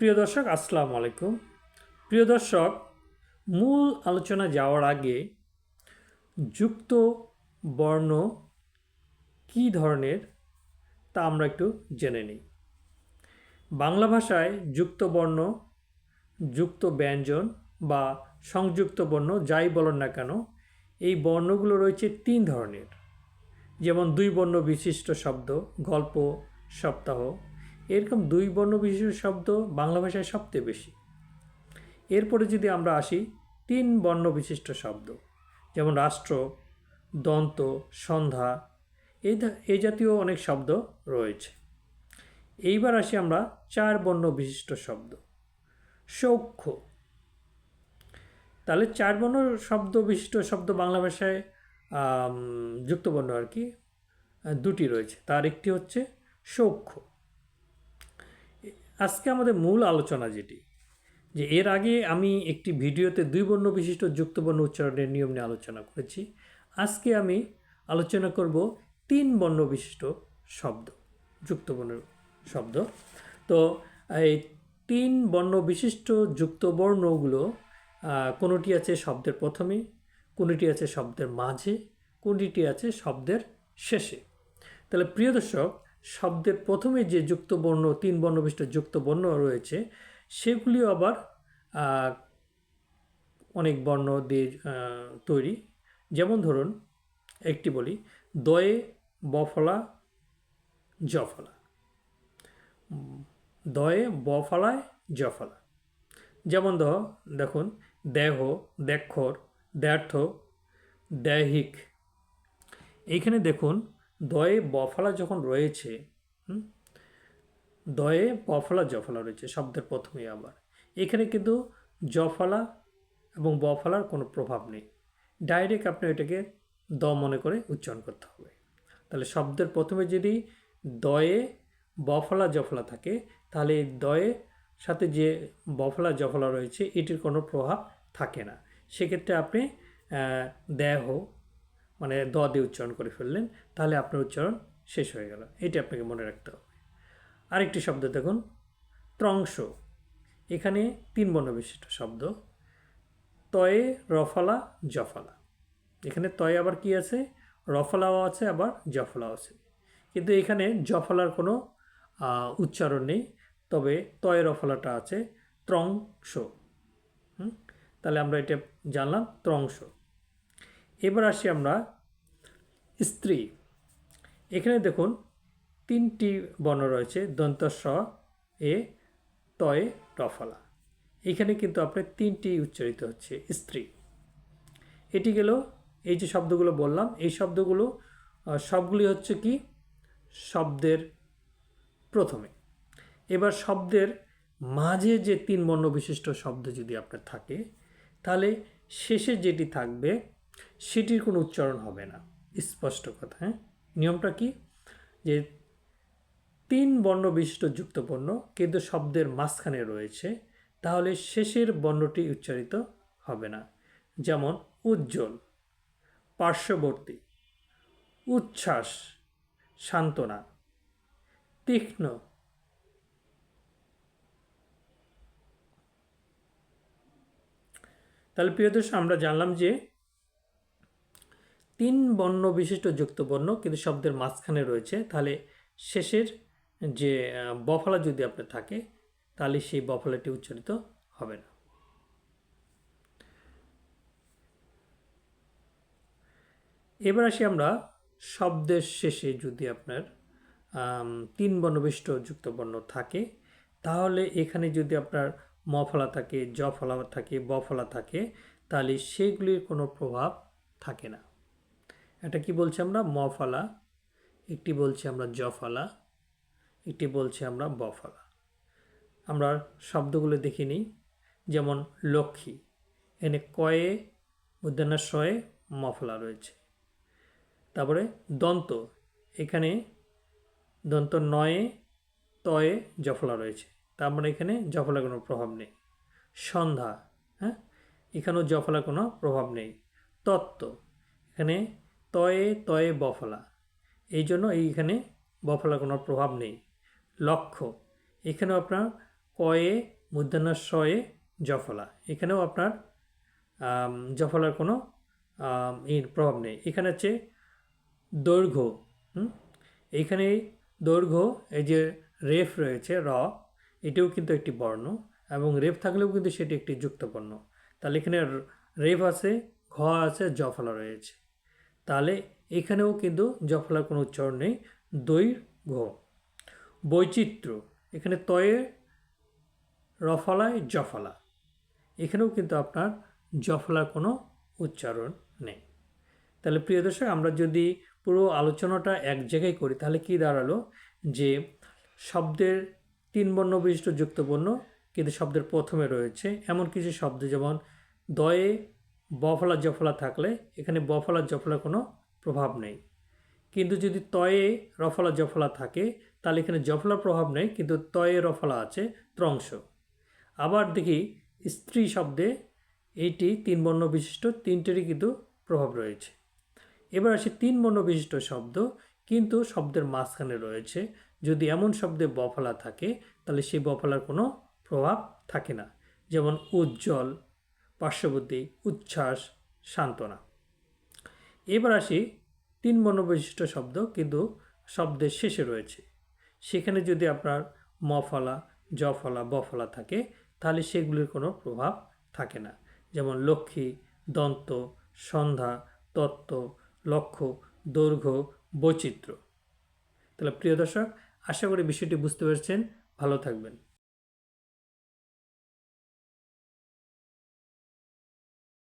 প্রিয় দর্শক, আসসালামু আলাইকুম। প্রিয় দর্শক, মূল আলোচনা যাওয়ার আগে যুক্ত বর্ণ কী ধরনের তা আমরা একটু জেনে নিই। বাংলা ভাষায় যুক্ত বর্ণ, যুক্ত ব্যঞ্জন বা সংযুক্ত বর্ণ যাই বলেন না কেন, এই বর্ণগুলো রয়েছে তিন ধরনের। যেমন দুই বর্ণ বিশিষ্ট শব্দ, গল্প, সপ্তাহ এরকম দুই বর্ণ বিশিষ্ট শব্দ বাংলা ভাষায় সবচেয়ে বেশি। এরপরে যদি আমরা আসি, তিন বর্ণ বিশিষ্ট শব্দ, যেমন রাষ্ট্র, দন্ত, সন্ধ্যা, এই এই জাতীয় অনেক শব্দ রয়েছে। এইবার আসি আমরা চার বর্ণ বিশিষ্ট শব্দ সৌখ্য তাহলে চার বর্ণ শব্দ বিশিষ্ট শব্দ বাংলা ভাষায় যুক্তবর্ণ আর কি, দুটি রয়েছে। তার একটি হচ্ছে সৌখ্য আজকে আমাদের মূল আলোচনা যেটি, যে এর আগে আমি একটি ভিডিওতে দুই বর্ণ বিশিষ্ট যুক্তবর্ণ উচ্চারণের নিয়ম নিয়ে আলোচনা করেছি। আজকে আমি আলোচনা করব তিন বর্ণ বিশিষ্ট শব্দ যুক্তবর্ণ শব্দ। তো, এই তিন বর্ণ বিশিষ্ট যুক্তবর্ণগুলো কোনোটি আছে শব্দের প্রথমে, কোনোটি আছে শব্দের মাঝে, কোনটি আছে শব্দের শেষে। তাহলে প্রিয় দর্শক শব্দের প্রথমে যে যুক্ত বর্ণ, তিন বর্ণবিষ্ট যুক্ত বর্ণ রয়েছে, সেগুলিও আবার অনেক বর্ণ দিয়ে তৈরি। যেমন ধরুন, একটি বলি, দয়ে বফলা, জফলা। দয়ে বফলায় জফলা। যেমন ধর দেখুন, দেহ, দেক্ষর দ্ব্যর্থ দৈহিক। এইখানে দেখুন দয়ে বফলা যখন রয়েছে দয়ে বফলা জফলা রয়েছে, শব্দের প্রথমেই আবার। এখানে কিন্তু জফলা এবং বফলার কোনো প্রভাব নেই। ডাইরেক্ট আপনি এটাকে দ মনে করে উচ্চারণ করতে হবে। তাহলে শব্দের প্রথমে যদি দয়ে বফলা জফলা থাকে, তাহলে এই দয়ে সাথে যে বফলা জফলা রয়েছে, এটির কোনো প্রভাব থাকে না। সেক্ষেত্রে আপনি দেহ মানে দ দিয়ে উচ্চারণ করে ফেললেন, তাহলে আপনার উচ্চারণ শেষ হয়ে গেল। এটি আপনাকে মনে রাখতে হবে। আরেকটি শব্দ দেখুন। ত্রংশ এখানে তিন বর্ণ বিশিষ্ট শব্দ। তয়ে, রফলা, জফলা। এখানে তয়ে আবার কি আছে? রফলাও আছে, আবার জফলাও আছে। কিন্তু এখানে জফলার কোনো উচ্চারণ নেই। তবে তয়ে রফলাটা আছে ত্রংশ? তাহলে আমরা এটা জানলাম ত্রংশ এবার আসি আমরা স্ত্রী। এখানে দেখুন তিনটি বর্ণ রয়েছে, দন্ত স এ, তয়ে রফলা এখানে কিন্তু আপনার তিনটি উচ্চারিত হচ্ছে, স্ত্রী। এটি গেল, এই যে শব্দগুলো বললাম, এই শব্দগুলো সবগুলি হচ্ছে কি? শব্দের প্রথমে। এবার শব্দের মাঝে যে তিন বর্ণ বিশিষ্ট শব্দ যদি আপনার থাকে, তাহলে শেষে যেটি থাকবে সেটির কোনো উচ্চারণ হবে না। স্পষ্ট কথা হ্যাঁ? নিয়মটা কি? যে তিন বর্ণ বিশিষ্ট যুক্ত বর্ণ কিন্তু শব্দের মাঝখানে রয়েছে, তাহলে শেষের বর্ণটি উচ্চারিত হবে না। যেমন, উজ্জ্বল, পার্শ্ববর্তী, উচ্ছ্বাস, সান্ত্বনা, তীক্ষ্ণ, তাহলে প্রিয় দর্শক, আমরা জানলাম যে তিন বর্ণ বিশিষ্ট যুক্ত বর্ণ কিন্তু শব্দের মাঝখানে রয়েছে। তাহলে শেষের যে বফলা যদি আপনার থাকে, তাহলে সেই বফলাটি উচ্চারিত হবে না। এবার আসি আমরা শব্দের শেষে যদি আপনার তিন বর্ণবিষ্ট যুক্ত বর্ণ থাকে, তাহলে এখানে যদি আপনার মফলা থাকে জ ফলা থাকে ব ফলা থাকে, তাহলে সেগুলির কোনো প্রভাব থাকে না। এটা কি বলছি আমরা? মফলা। একটি বলছি আমরা জফলা। একটি বলছি আমরা বফলা। আমরা শব্দগুলো দেখে নিই। যেমন লক্ষ্মী। এনে কয়ে উদ্যানা শয়ে মফলা রয়েছে। তারপরে দন্ত। এখানে দন্ত নয়ে, তয়ে জফলা রয়েছে। তার মানে এখানে জফলা কোনো প্রভাব নেই। সন্ধ্যা হ্যাঁ? এখানেও জফলা কোনো প্রভাব নেই। তত্ত্ব। এখানে তয়ে তয়ে বফলা। এই জন্য এইখানে বফলা কোনো প্রভাব নেই। লক্ষ্য, এখানেও আপনার পয়ে মূর্ধন্য শয়ে জফলা। এখানেও আপনার জফলার কোনো এর প্রভাব নেই। এখানে হচ্ছে দৈর্ঘ্য? এইখানে দৈর্ঘ্য, এই যে রেফ রয়েছে, র, এটিও কিন্তু একটি বর্ণ এবং রেফ থাকলেও কিন্তু সেটি একটি যুক্ত বর্ণ তাহলে এখানে রেফ আছে, ঘ আছে, জফলা রয়েছে। তাহলে এখানেও কিন্তু জফলার কোনো উচ্চারণ নেই। দৈর্ঘ্য। বৈচিত্র্য। এখানে তয়ে, রফলায়, জফলা। এখানেও কিন্তু আপনার জফলার কোনো উচ্চারণ নেই। তাহলে প্রিয় দর্শক, আমরা যদি পুরো আলোচনাটা এক জায়গায় করি, তাহলে কি দাঁড়াল? যে শব্দের তিন বর্ণ বিশিষ্ট যুক্ত বর্ণ কিন্তু শব্দের প্রথমে রয়েছে। এমন কিছু শব্দ যেমন দয়ে বফলা জফলা থাকলে এখানে বফলা জফলার কোনো প্রভাব নেই। কিন্তু যদি তয়ে রফলা জফলা থাকে, তাহলে এখানে জফলার প্রভাব নেই, কিন্তু তয়ে রফলা আছে ত্রংশ। আবার দেখি স্ত্রী শব্দে এইটি তিন বর্ণ বিশিষ্ট, তিনটেরই কিন্তু প্রভাব রয়েছে। এবার আসি তিন বর্ণ বিশিষ্ট শব্দ, কিন্তু শব্দের মাঝখানে রয়েছে। যদি এমন শব্দে বফলা থাকে, তাহলে সেই বফলার কোনো প্রভাব থাকে না। যেমন উজ্জ্বল পার্শ্ববর্তী, উচ্ছ্বাস, সান্ত্বনা। এবার আসি তিন বর্ণ বিশিষ্ট শব্দ কিন্তু শব্দের শেষে রয়েছে। সেখানে যদি আপনার মফলা জফলা বফলা থাকে, তাহলে সেগুলির কোনো প্রভাব থাকে না। যেমন লক্ষ্মী, দন্ত, সন্ধ্যা, তত্ত্ব, লক্ষ্য, দৈর্ঘ্য, বৈচিত্র্য। তাহলে প্রিয় দর্শক, আশা করি বিষয়টি বুঝতে পেরেছেন। ভালো থাকবেন।